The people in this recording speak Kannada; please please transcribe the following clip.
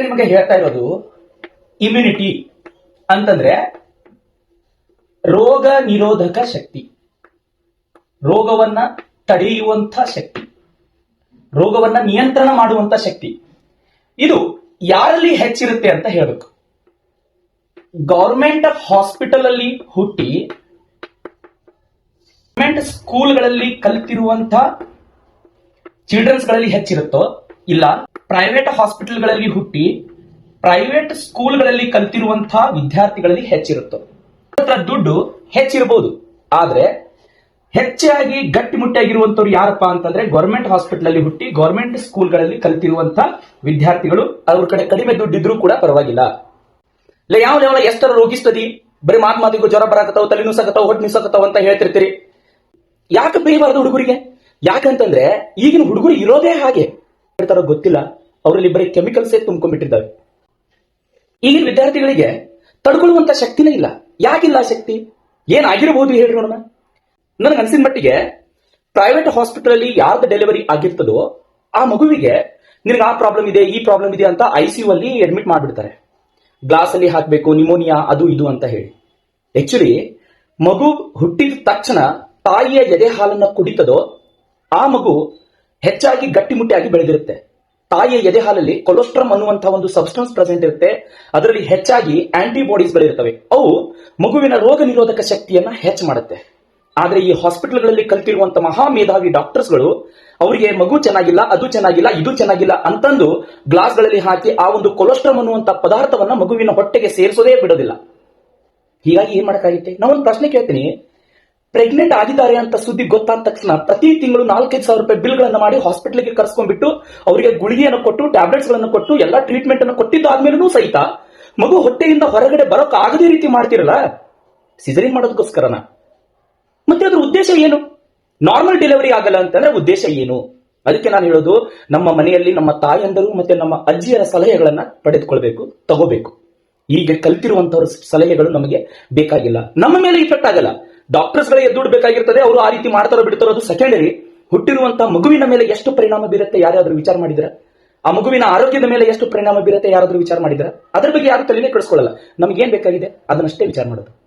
ನಿಮಗೆ ಹೇಳ್ತಾ ಇರೋದು ಇಮ್ಯುನಿಟಿ ಅಂತಂದ್ರೆ ರೋಗ ನಿರೋಧಕ ಶಕ್ತಿ. ರೋಗವನ್ನ ತಡೆಯುವಂತ ಶಕ್ತಿ. ರೋಗವನ್ನ ನಿಯಂತ್ರಣ ಮಾಡುವಂತ ಶಕ್ತಿ. ಇದು ಯಾರಲ್ಲಿ ಹೆಚ್ಚಿರುತ್ತೆ ಅಂತ ಹೇಳಬೇಕು. ಗೌರ್ಮೆಂಟ್ ಹಾಸ್ಪಿಟಲ್ ಅಲ್ಲಿ ಹುಟ್ಟಿ ಗೌರ್ಮೆಂಟ್ ಸ್ಕೂಲ್ಗಳಲ್ಲಿ ಕಲಿತಿರುವಂತ ಚಿಲ್ಡ್ರನ್ಸ್ಗಳಲ್ಲಿ ಹೆಚ್ಚಿರುತ್ತೋ ಇಲ್ಲ? ಪ್ರೈವೇಟ್ ಹಾಸ್ಪಿಟಲ್ಗಳಲ್ಲಿ ಹುಟ್ಟಿ ಪ್ರೈವೇಟ್ ಸ್ಕೂಲ್ಗಳಲ್ಲಿ ಕಲ್ತಿರುವಂತಹ ವಿದ್ಯಾರ್ಥಿಗಳಲ್ಲಿ ಹೆಚ್ಚಿರುತ್ತೆ. ಹತ್ರ ದುಡ್ಡು ಹೆಚ್ಚಿರಬಹುದು ಆದ್ರೆ ಹೆಚ್ಚಾಗಿ ಗಟ್ಟಿಮುಟ್ಟಾಗಿರುವಂತವ್ರು ಯಾರಪ್ಪ ಅಂತಂದ್ರೆ ಗೌರ್ಮೆಂಟ್ ಹಾಸ್ಪಿಟಲ್ ಅಲ್ಲಿ ಹುಟ್ಟಿ ಗೌರ್ಮೆಂಟ್ ಸ್ಕೂಲ್ಗಳಲ್ಲಿ ಕಲಿತಿರುವಂತ ವಿದ್ಯಾರ್ಥಿಗಳು. ಅವ್ರ ಕಡೆ ಕಡಿಮೆ ದುಡ್ಡಿದ್ರೂ ಕೂಡ ಪರವಾಗಿಲ್ಲ. ಇಲ್ಲ ಯಾವ ಯಾವ ಎಷ್ಟರ ರೋಗಿಸ್ತದಿ? ಬರೀ ಮಾತ್ ಮಾತಿಗೂ ಜ್ವರ ಬರಾಕತ್ತಾವ, ತಲೆ ನುಸಕತ್ತಾವ, ಹೊಟ್ಟೆ ನುಸಕತ್ತಾವ ಅಂತ ಹೇಳ್ತಿರ್ತೀರಿ. ಯಾಕೆ ಬೇಯಬಾರದು ಹುಡುಗರಿಗೆ? ಯಾಕಂತಂದ್ರೆ ಈಗಿನ ಹುಡುಗರು ಇರೋದೇ ಹಾಗೆ. ಹೇಳ್ತಾರೋ ಗೊತ್ತಿಲ್ಲ. ಅವರಲ್ಲಿ ಬರೀ ಕೆಮಿಕಲ್ಸೇ ತುಂಬ್ಕೊಂಡ್ಬಿಟ್ಟಿದ್ದಾವೆ ಈಗಿನ ವಿದ್ಯಾರ್ಥಿಗಳಿಗೆ ತಡ್ಕೊಳ್ಳುವಂತ ಶಕ್ತಿನೇ ಇಲ್ಲ. ಯಾಕಿಲ್ಲ ಶಕ್ತಿ? ಏನಾಗಿರಬಹುದು ಹೇಳಿ ನೋಡೋಣ ನನಗೆ ಅನ್ಸಿದ ಮಟ್ಟಿಗೆ ಪ್ರೈವೇಟ್ ಹಾಸ್ಪಿಟಲ್ ಅಲ್ಲಿ ಯಾರ್ದು ಡೆಲಿವರಿ ಆಗಿರ್ತದೋ ಆ ಮಗುವಿಗೆ ನಿನಗೆ ಆ ಪ್ರಾಬ್ಲಮ್ ಇದೆ, ಈ ಪ್ರಾಬ್ಲಮ್ ಇದೆ ಅಂತ ಐ ಸಿ ಯು ಅಲ್ಲಿ ಅಡ್ಮಿಟ್ ಮಾಡ್ಬಿಡ್ತಾರೆ. ಗ್ಲಾಸ್ ಅಲ್ಲಿ ಹಾಕಬೇಕು ನಿಮೋನಿಯಾ ಅದು ಇದು ಅಂತ ಹೇಳಿ. ಆಕ್ಚುಲಿ ಮಗು ಹುಟ್ಟಿದ ತಕ್ಷಣ ತಾಯಿಯ ಎದೆ ಹಾಲನ್ನ ಕುಡಿತದೋ, ಆ ಮಗು ಹೆಚ್ಚಾಗಿ ಗಟ್ಟಿಮುಟ್ಟಿಯಾಗಿ ಬೆಳೆದಿರುತ್ತೆ. ತಾಯಿಯ ಎದೆ ಹಾಲಲ್ಲಿ ಕೊಲೆಸ್ಟ್ರಮ್ ಅನ್ನುವಂತಹ ಒಂದು ಸಬ್ಸ್ಟೆನ್ಸ್ ಪ್ರೆಸೆಂಟ್ ಇರುತ್ತೆ. ಅದರಲ್ಲಿ ಹೆಚ್ಚಾಗಿ ಆಂಟಿಬಾಡೀಸ್ ಗಳಿರ್ತವೆ ಅವು ಮಗುವಿನ ರೋಗ ನಿರೋಧಕ ಶಕ್ತಿಯನ್ನ ಹೆಚ್ಚು ಮಾಡುತ್ತೆ. ಆದ್ರೆ ಈ ಹಾಸ್ಪಿಟಲ್ಗಳಲ್ಲಿ ಕಲ್ತಿರುವಂತಹ ಮಹಾ ಮೇಧಾವಿ ಡಾಕ್ಟರ್ಸ್ಗಳು ಅವರಿಗೆ ಮಗು ಚೆನ್ನಾಗಿಲ್ಲ, ಅದು ಚೆನ್ನಾಗಿಲ್ಲ, ಇದು ಚೆನ್ನಾಗಿಲ್ಲ ಅಂತಂದು ಗ್ಲಾಸ್ಗಳಲ್ಲಿ ಹಾಕಿ ಆ ಒಂದು ಕೊಲೆಸ್ಟ್ರಮ್ ಅನ್ನುವಂತ ಪದಾರ್ಥವನ್ನ ಮಗುವಿನ ಹೊಟ್ಟೆಗೆ ಸೇರಿಸೋದೇ ಬಿಡೋದಿಲ್ಲ. ಹೀಗಾಗಿ ಏನ್ ಮಾಡಕ್ಕಾಗುತ್ತೆ? ನಾವೊಂದು ಪ್ರಶ್ನೆ ಕೇಳ್ತೀನಿ. ಪ್ರೆಗ್ನೆಂಟ್ ಆಗಿದ್ದಾರೆ ಅಂತ ಸುದ್ದಿ ಗೊತ್ತಾದ ತಕ್ಷಣ ಪ್ರತಿ ತಿಂಗಳು ನಾಲ್ಕೈದು ಸಾವಿರ ರೂಪಾಯಿ ಬಿಲ್ಗಳನ್ನ ಮಾಡಿ ಹಾಸ್ಪಿಟಲ್ಗೆ ಕರ್ಸ್ಕೊಂಡ್ಬಿಟ್ಟು ಅವರಿಗೆ ಗುಳಿಗೆಯನ್ನು ಕೊಟ್ಟು ಟ್ಯಾಬ್ಲೆಟ್ಸ್ಗಳನ್ನು ಕೊಟ್ಟು, ಎಲ್ಲಾ ಟ್ರೀಟ್ಮೆಂಟ್ ಅನ್ನು ಕೊಟ್ಟಿದ್ದು ಆದ್ಮೇಲೂ ಸಹಿತ ಮಗು ಹೊಟ್ಟೆಯಿಂದ ಹೊರಗಡೆ ಬರೋಕ್ ಆಗದೇ ರೀತಿ ಮಾಡ್ತಿರಲ್ಲ? ಸಿಜರಿ ಮಾಡೋದಕ್ಕೋಸ್ಕರನ ಮತ್ತೆ ಅದ್ರ ಉದ್ದೇಶ ಏನು? ನಾರ್ಮಲ್ ಡೆಲಿವರಿ ಆಗಲ್ಲ ಅಂತಂದ್ರೆ ಉದ್ದೇಶ ಏನು? ಅದಕ್ಕೆ ನಾನು ಹೇಳೋದು, ನಮ್ಮ ಮನೆಯಲ್ಲಿ ನಮ್ಮ ತಾಯಂದರು ಮತ್ತೆ ನಮ್ಮ ಅಜ್ಜಿಯರ ಸಲಹೆಗಳನ್ನ ಪಡೆದುಕೊಳ್ಬೇಕು, ತಗೋಬೇಕು. ಈಗ ಕಲ್ತಿರುವಂತವ್ರ ಸಲಹೆಗಳು ನಮಗೆ ಬೇಕಾಗಿಲ್ಲ. ನಮ್ಮ ಮೇಲೆ ಇಫೆಕ್ಟ್ ಆಗಲ್ಲ. ಡಾಕ್ಟರ್ಸ್ ಗಳಿಗೆ ದುಡ್ಡು ಬೇಕಾಗಿರ್ತದೆ ಅವರು ಆ ರೀತಿ ಮಾಡ್ತಾರೋ ಬಿಡ್ತಾರೋ ಅದು ಸೆಕೆಂಡರಿ ಹುಟ್ಟಿರುವಂತಹ ಮಗುವಿನ ಮೇಲೆ ಎಷ್ಟು ಪರಿಣಾಮ ಬೀರುತ್ತೆ ಯಾರಾದ್ರೂ ವಿಚಾರ ಮಾಡಿದ್ರೆ? ಆ ಮಗುವಿನ ಆರೋಗ್ಯದ ಮೇಲೆ ಎಷ್ಟು ಪರಿಣಾಮ ಬೀರುತ್ತೆ ಯಾರಾದ್ರೂ ವಿಚಾರ ಮಾಡಿದ್ರೆ? ಅದ್ರ ಬಗ್ಗೆ ಯಾರು ತಲೆನೇ ಕಳಿಸ್ಕೊಳ್ಳಲ್ಲ ನಮ್ಗೆ ಏನ್ ಬೇಕಾಗಿದೆ? ಅದನ್ನಷ್ಟೇ ವಿಚಾರ ಮಾಡೋದು.